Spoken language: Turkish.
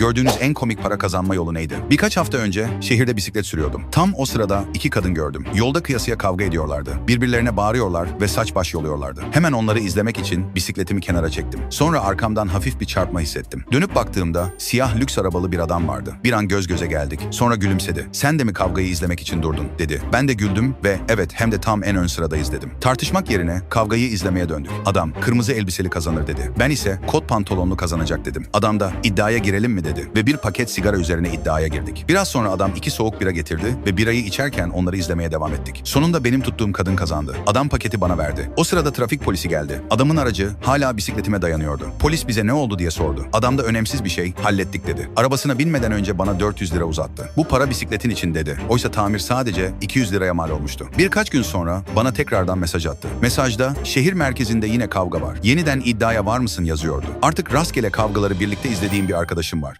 gördüğünüz en komik para kazanma yolu neydi? Birkaç hafta önce şehirde bisiklet sürüyordum. Tam o sırada iki kadın gördüm. Yolda kıyasıya kavga ediyorlardı. Birbirlerine bağırıyorlar ve saç baş yoluyorlardı. Hemen onları izlemek için bisikletimi kenara çektim. Sonra arkamdan hafif bir çarpma hissettim. Dönüp baktığımda siyah lüks arabalı bir adam vardı. Bir an göz göze geldik. Sonra gülümsedi. Sen de mi kavgayı izlemek için durdun dedi. Ben de güldüm ve evet hem de tam en ön sıradayız dedim. Tartışmak yerine kavgayı izlemeye döndük. Adam kırmızı elbiseli kazanır dedi. Ben ise kot pantolonlu kazanacak dedim. Adam da iddiaya girelim mi dedi ve bir paket sigara üzerine iddiaya girdik. Biraz sonra adam iki soğuk bira getirdi ve birayı içerken onları izlemeye devam ettik. Sonunda benim tuttuğum kadın kazandı. Adam paketi bana verdi. O sırada trafik polisi geldi. Adamın aracı hala bisikletime dayanıyordu. Polis bize ne oldu diye sordu. Adam da önemsiz bir şey hallettik dedi. Arabasına binmeden önce bana 400 lira uzattı. Bu para bisikletin için dedi. Oysa tamir sadece 200 liraya mal olmuştu. Birkaç gün sonra bana tekrardan mesaj attı. Mesajda şehir merkezinde yine kavga var. Yeniden iddiaya var mısın yazıyordu. Artık rastgele kavgaları birlikte izlediğim bir arkadaşım var.